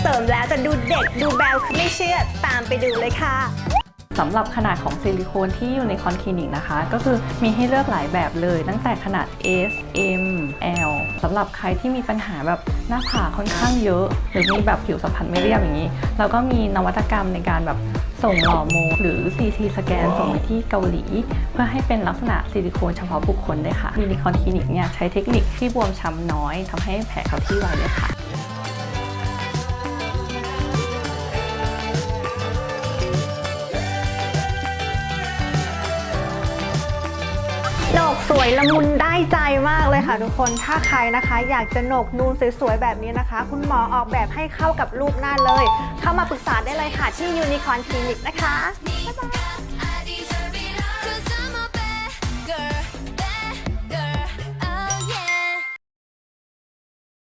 เสริมแล้วจะดูเด็กดูแบลคือไม่เชื่อตามไปดูเลยค่ะสำหรับขนาดของซิลิโคนที่อยู่ในคอนคลินิกนะคะ ก็คือมีให้เลือกหลายแบบเลย ตั้งแต่ขนาด S M L สำหรับใครที่มีปัญหาแบบหน้าผากค่อนข้างเยอะ หรือมีแบบผิวสัมผัสไม่เรียบอย่างนี้ เราก็มีนวัตกรรมในการแบบส่งหล่อโม หรือ CT สแกนส่งไปที่เกาหลี เพื่อให้เป็นลักษณะซิลิโคนเฉพาะบุคคลด้วยค่ะยูนิคอนคลินิกเนี่ยใช้เทคนิคที่บวมช้ำน้อยทำให้แผลเขาที่ไวเลยค่ะ สวยละมุนได้ใจมากเลยค่ะทุกคน ถ้าใครนะคะ อยากจะโหนกนูนสวยๆแบบนี้นะคะ คุณหมอออกแบบให้เข้ากับรูปหน้าเลย เข้ามาปรึกษาได้เลยค่ะที่ยูนิคอนคลินิกนะคะ บ๊ายบาย